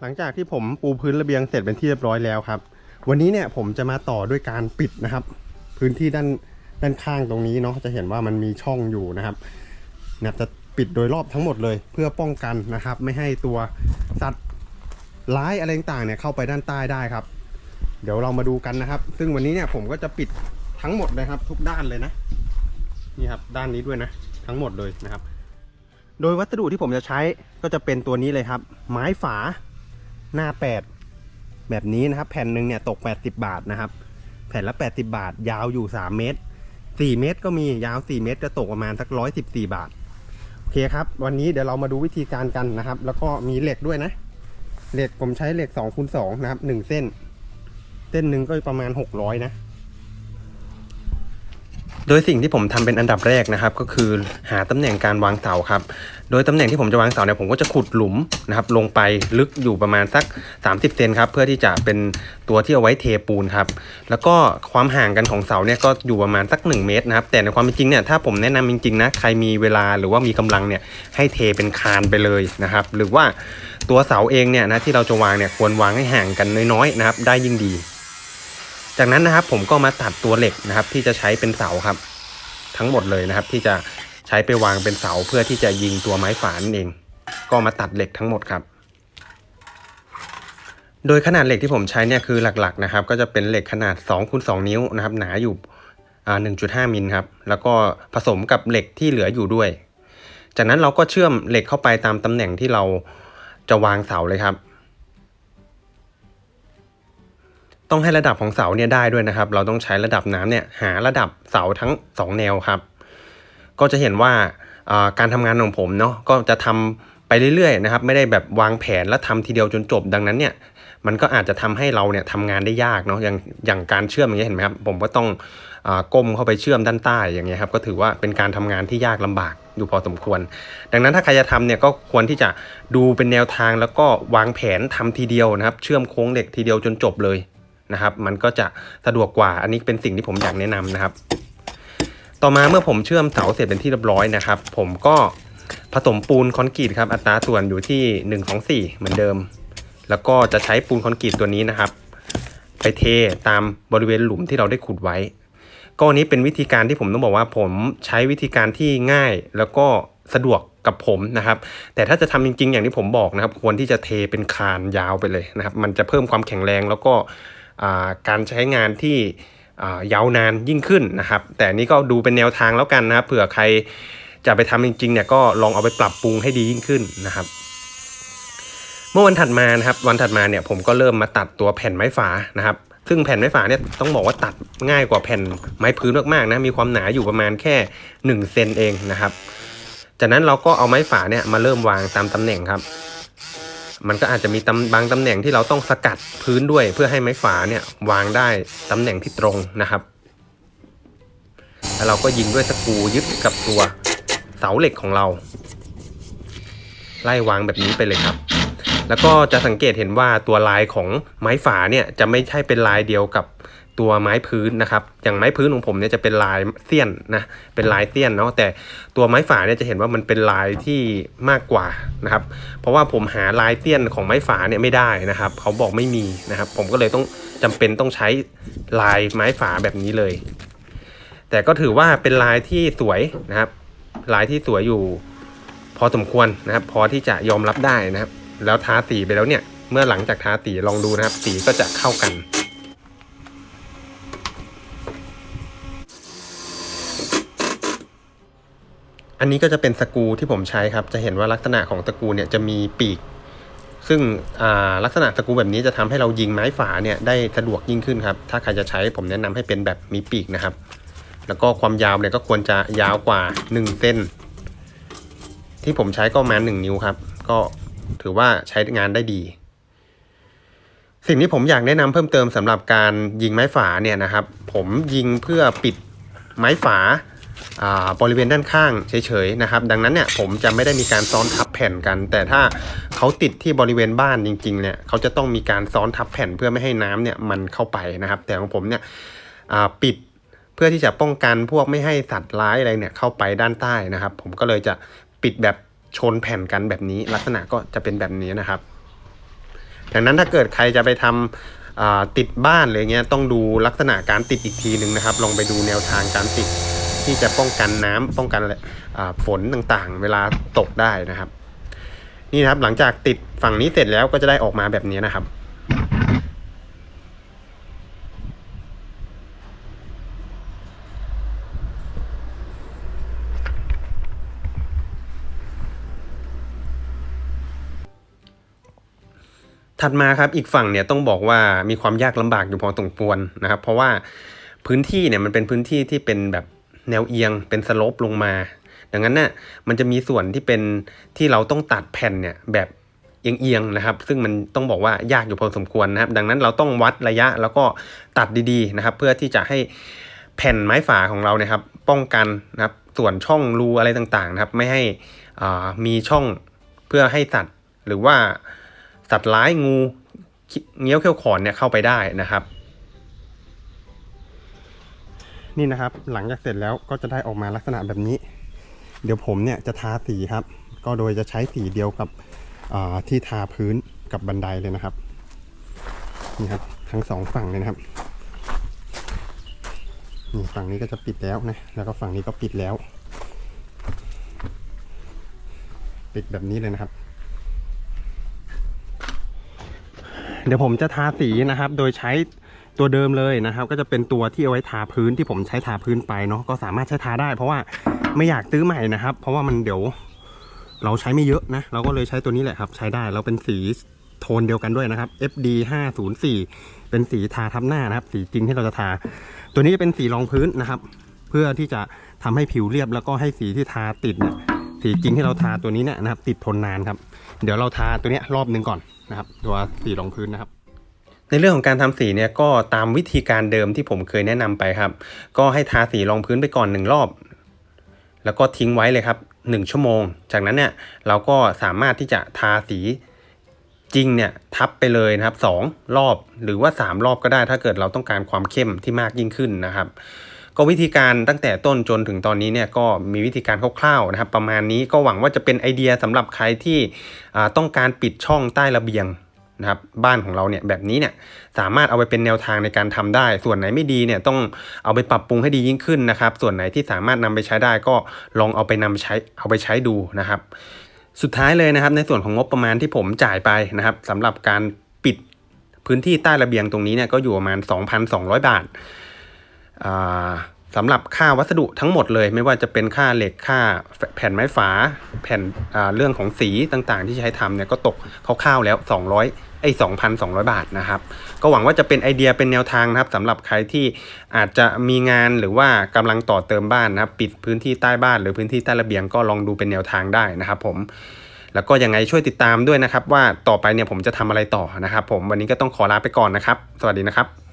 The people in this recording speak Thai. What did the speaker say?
หลังจากที่ผมปูพื้นระเบียงเสร็จเป็นที่เรียบร้อยแล้วครับ วันนี้เนี่ยผมจะมาต่อด้วยการปิดนะครับ พื้นที่ด้านด้านข้างตรงนี้เนาะจะเห็นว่ามันมีช่องอยู่นะครับนะครับจะปิดโดยรอบทั้งหมดเลย เพื่อป้องกันนะครับ ไม่ให้ตัวสัตว์ร้ายอะไรต่างเนี่ยเข้าไปด้านใต้ได้ครับ เดี๋ยวเรามาดูกันนะครับ ซึ่งวันนี้เนี่ยผมก็จะปิดทั้งหมดเลยครับ ทุกด้านเลยนะนี่ครับด้านนี้ด้วยนะ ทั้งหมดเลยนะครับ โดยวัสดุที่ผมจะใช้ก็จะเป็นตัวนี้เลยครับ ไม้ฝา หน้า 8 แบบนี้นะครับ แผ่นหนึ่งเนี่ยตก 80 บาทนะครับ แผ่นละ 80 บาท ยาวอยู่ 3 เมตร 4 เมตรก็มียาว 4 เมตรจะตกประมาณสัก 114 บาท โอเคครับ วันนี้เดี๋ยวเรามาดูวิธีการกันนะครับ แล้วก็มีเหล็กด้วยนะ เหล็กผมใช้เหล็ก2คูณ2นะครับ 1 เส้น เส้นหนึ่งก็ประมาณ 600 นะ โดยสิ่งที่ผมทำเป็นอันดับแรกนะครับ ก็คือหาตำแหน่งการวางเสาครับ โดยตำแหน่งที่ผมจะวางเสาเนี่ยผมก็จะขุดหลุมนะครับลงไปลึกอยู่ประมาณสัก 30 เซนครับเพื่อที่จะเป็นตัวที่เอาไว้เทปูนครับแล้วก็ความห่างกันของเสาเนี่ยก็อยู่ประมาณสัก 1 เมตรนะครับแต่ในความเป็นจริงเนี่ยถ้าผมแนะนำจริงๆนะใครมีเวลาหรือว่ามีกำลังเนี่ยให้เทเป็นคานไปเลยนะครับ หรือว่าตัวเสาเองเนี่ยนะที่เราจะวางเนี่ยควรวางให้ห่างกันน้อยๆนะครับได้ยิ่งดี จากนั้นนะครับผมก็มาตัดตัวเหล็กนะครับ ที่จะใช้เป็นเสาครับ ทั้งหมดเลยนะครับ ที่จะใช้ไปวางเป็นเสาเพื่อที่จะยิงตัวไม้ฝานั่นเอง ก็มาตัดเหล็กทั้งหมดครับ โดยขนาดเหล็กที่ผมใช้เนี่ยคือหลักๆนะครับ ก็จะเป็นเหล็กขนาด2คูณ2นิ้วนะครับ หนาอยู่อ่า1.5มิลครับแล้วก็ผสมกับเหล็กที่เหลืออยู่ด้วย จากนั้นเราก็เชื่อมเหล็กเข้าไปตามตำแหน่งที่เราจะวางเสาเลยครับ ต้องให้ระดับของเสาเนี่ยได้ด้วยนะครับ เราต้องใช้ระดับน้ำเนี่ยหาระดับเสาทั้ง 2 แนวครับ ก็จะเห็นว่าการทำงานของผมเนาะก็จะทำไปเรื่อยๆนะครับ ไม่ได้แบบวางแผนแล้วทำทีเดียวจนจบดังนั้นเนี่ยมันก็อาจจะทำให้เราเนี่ยทำงานได้ยากเนาะอย่างอย่างการเชื่อมอย่างเงี้ยเห็นไหมครับผมก็ต้องอก้มเข้าไปเชื่อมด้านใต้อย่างเงี้ยครับก็ถือว่าเป็นการทำงานที่ยากลำบากอยู่พอสมควร ดังนั้นถ้าใครจะทำเนี่ยก็ควรที่จะดูเป็นแนวทางแล้วก็วางแผนทำทีเดียวนะครับ เชื่อมโค้งเหล็กทีเดียวจนจบเลย นะครับ มันก็จะสะดวกกว่า อันนี้เป็นสิ่งที่ผมอยากแนะนำนะครับ ต่อมาเมื่อผมเชื่อมเสาเสร็จเป็นที่เรียบร้อยนะครับ ผมก็ผสมปูนคอนกรีตครับ อัตราส่วนอยู่ที่1ของ4เหมือนเดิม แล้วก็จะใช้ปูนคอนกรีตตัวนี้นะครับ ไปเทตามบริเวณหลุมที่เราได้ขุดไว้ ก็อันนี้เป็นวิธีการที่ผมต้องบอกว่าผมใช้วิธีการที่ง่ายแล้วก็สะดวกกับผมนะครับ แต่ถ้าจะทำจริงๆ อย่างที่ผมบอกนะครับ ควรที่จะเทเป็นคานยาวไปเลยนะครับ มันจะเพิ่มความแข็งแรงแล้วก็ การใช้งานที่ยาวนานยิ่งขึ้นนะครับ แต่นนี้ก็ดูเป็นแนวทางแล้วกันนะครับเผื่อใครจะไปทำจริงๆเนี่ยก็ลองเอาไปปรับปรุงให้ดียิ่งขึ้นนะครับ เมื่อวันถัดมานะครับวันถัดมาเนี่ยผมก็เริ่มมาตัดตัวแผ่นไม้ฝานะครับ ซึ่งแผ่นไม้ฝาเนี่ยต้องบอกว่าตัดง่ายกว่าแผ่นไม้พื้นมากๆนะมีความหนาอยู่ประมาณแค่1เซนเองนะครับ จากนั้นเราก็เอาไม้ฝาเนี่ยมาเริ่มวางตามตำแหน่งครับ มันก็อาจจะมีตำบางตำแหน่งที่เราต้องสกัดพื้นด้วย เพื่อให้ไม้ฝาเนี่ยวางได้ตำแหน่งที่ตรงนะครับ แล้วเราก็ยิงด้วยสกูยึดกับตัวเสาเหล็กของเรา ไล่วางแบบนี้ไปเลยครับ แล้วก็จะสังเกตเห็นว่าตัวลายของไม้ฝาเนี่ยจะไม่ใช่เป็นลายเดียวกับ ตัวไม้พื้นนะครับ อย่างไม้พื้นของผมเนี่ยจะเป็นลายเสี้ยนนะ เป็นลายเสี้ยนเนาะ แต่ตัวไม้ฝาเนี่ยจะเห็นว่ามันเป็นลายที่มากกว่านะครับ เพราะว่าผมหาลายเสี้ยนของไม้ฝาเนี่ยไม่ได้นะครับ เขาบอกไม่มีนะครับ ผมก็เลยต้องจำเป็นต้องใช้ลายไม้ฝาแบบนี้เลย แต่ก็ถือว่าเป็นลายที่สวยนะครับ ลายที่สวยอยู่ พอสมควรนะครับ พอที่จะยอมรับได้นะครับ แล้วทาสีไปแล้วเนี่ย เมื่อหลังจากทาสีลองดูนะครับ สีก็จะเข้ากัน อันนี้ก็จะเป็นสกูที่ผมใช้ครับ จะเห็นว่าลักษณะของสกูเนี่ยจะมีปีก ซึ่งลักษณะสกูแบบนี้จะทำให้เรายิงไม้ฝาเนี่ยได้สะดวกยิ่งขึ้นครับ ถ้าใครจะใช้ผมแนะนำให้เป็นแบบมีปีกนะครับ แล้วก็ความยาวเนี่ยก็ควรจะยาวกว่า1เส้น ที่ผมใช้ก็ประมาณ1นิ้วครับ ก็ถือว่าใช้งานได้ดี สิ่งที่ผมอยากแนะนำเพิ่มเติมสำหรับการยิงไม้ฝาเนี่ยนะครับ ผมยิงเพื่อปิดไม้ฝา บริเวณด้านข้างเฉยๆนะครับ ดังนั้นเนี่ยผมจะไม่ได้มีการซ้อนทับแผ่นกัน แต่ถ้าเขาติดที่บริเวณบ้านจริงๆเนี่ยเขาจะต้องมีการซ้อนทับแผ่นเพื่อไม่ให้น้ำเนี่ยมันเข้าไปนะครับ แต่ของผมเนี่ยปิดเพื่อที่จะป้องกันพวกไม่ให้สัตว์ร้ายอะไรเนี่ยเข้าไปด้านใต้นะครับ ผมก็เลยจะปิดแบบชนแผ่นกันแบบนี้ ลักษณะก็จะเป็นแบบนี้นะครับ ดังนั้นถ้าเกิดใครจะไปทำอ่าติดบ้านหรือเงี้ยต้องดูลักษณะการติดอีกทีหนึ่งนะครับ ลองไปดูแนวทางการติด ที่จะป้องกันน้ำป้องกันอ่าฝนต่างๆ เวลาตกได้นะครับ นี่นะครับหลังจากติดฝั่งนี้เสร็จแล้วก็จะได้ออกมาแบบนี้นะครับถัดมาครับอีกฝั่งเนี่ยต้องบอกว่ามีความยากลำบากอยู่พอสมควรนะครับ เพราะว่าพื้นที่เนี่ยมันเป็นพื้นที่ที่เป็นแบบ แนวเอียงเป็นสโลปลงมา ดังนั้นน่ะมันจะมีส่วนที่เป็นที่เราต้องตัดแผ่นเนี่ยแบบเอียงๆนะครับ ซึ่งมันต้องบอกว่ายากอยู่พอสมควรนะครับ ดังนั้นเราต้องวัดระยะแล้วก็ตัดดีๆนะครับ เพื่อที่จะให้แผ่นไม้ฝาของเราเนี่ยครับ ป้องกันนะครับส่วนช่องรูอะไรต่างๆนะครับ ไม่ให้อ่ามีช่องเพื่อให้สัตว์หรือว่าสัตว์ร้ายงูเงี้ยวเขี้ยวขอนเนี่ยเข้าไปได้นะครับ นี่นะครับ หลังจากเสร็จแล้วก็จะได้ออกมาลักษณะแบบนี้ เดี๋ยวผมเนี่ยจะทาสีครับ ก็โดยจะใช้สีเดียวกับที่ทาพื้นกับบันไดเลยนะครับนี่ครับทั้งสองฝั่งเลยนะครับนี่ฝั่งนี้ก็จะปิดแล้วนะแล้วก็ฝั่งนี้ก็ปิดแล้ว ปิดแบบนี้เลยนะครับ เดี๋ยวผมจะทาสีนะครับ โดยใช้ ตัวเดิมเลยนะครับ ก็จะเป็นตัวที่เอาไว้ทาพื้นที่ผมใช้ทาพื้นไปเนาะก็สามารถใช้ทาได้ เพราะว่าไม่อยากซื้อใหม่นะครับ เพราะว่ามันเดี๋ยวเราใช้ไม่เยอะนะ เราก็เลยใช้ตัวนี้แหละครับ ใช้ได้แล้วเป็นสีโทนเดียวกันด้วยนะครับ FD 504เป็นสีทาทับหน้านะครับ สีจริงที่เราจะทา ตัวนี้จะเป็นสีรองพื้นนะครับ เพื่อที่จะทำให้ผิวเรียบแล้วก็ให้สีที่ทาติดเนี่ยสีจริงที่เราทาตัวนี้เนี่ยนะครับ ติดทนนานครับ เดี๋ยวเราทาตัวนี้รอบหนึ่งก่อนนะครับ ตัวสีรองพื้นนะครับ ในเรื่องของการทำสีเนี่ยก็ตามวิธีการเดิมที่ผมเคยแนะนำไปครับ ก็ให้ทาสีรองพื้นไปก่อนหนึ่งรอบ แล้วก็ทิ้งไว้เลยครับหนึ่งชั่วโมง จากนั้นเนี่ยเราก็สามารถที่จะทาสีจริงเนี่ยทับไปเลยนะครับสองรอบหรือว่าสามรอบก็ได้ถ้าเกิดเราต้องการความเข้มที่มากยิ่งขึ้นนะครับ ก็วิธีการตั้งแต่ต้นจนถึงตอนนี้เนี่ยก็มีวิธีการคร่าวๆนะครับ ประมาณนี้ก็หวังว่าจะเป็นไอเดียสำหรับใครที่ต้องการปิดช่องใต้ระเบียง นะครับบ้านของเราเนี่ยแบบนี้เนี่ยสามารถเอาไปเป็นแนวทางในการทำได้ ส่วนไหนไม่ดีเนี่ยต้องเอาไปปรับปรุงให้ดียิ่งขึ้นนะครับ ส่วนไหนที่สามารถนำไปใช้ได้ก็ลองเอาไปนำใช้เอาไปใช้ดูนะครับ สุดท้ายเลยนะครับ ในส่วนของงบประมาณที่ผมจ่ายไปนะครับสำหรับการปิดพื้นที่ใต้ระเบียงตรงนี้เนี่ยก็อยู่ประมาณ 2,200 บาทอ่า สำหรับค่าวัสดุทั้งหมดเลยไม่ว่าจะเป็นค่าเหล็กค่าแผ่นไม้ฝา แผ่นเรื่องของสีต่างๆ ที่ใช้ทำเนี่ยก็ตกคร่าวๆแล้ว 200ไอ้2,200 บาทนะครับ ก็หวังว่าจะเป็นไอเดียเป็นแนวทางนะครับสำหรับใครที่อาจจะมีงานหรือว่ากำลังต่อเติมบ้านนะครับ ปิดพื้นที่ใต้บ้านหรือพื้นที่ใต้ระเบียงก็ลองดูเป็นแนวทางได้นะครับผมแล้วก็ยังไงช่วยติดตามด้วยนะครับ ว่าต่อไปเนี่ยผมจะทำอะไรต่อนะครับ ผมวันนี้ก็ต้องขอลาไปก่อนนะครับ สวัสดีนะครับ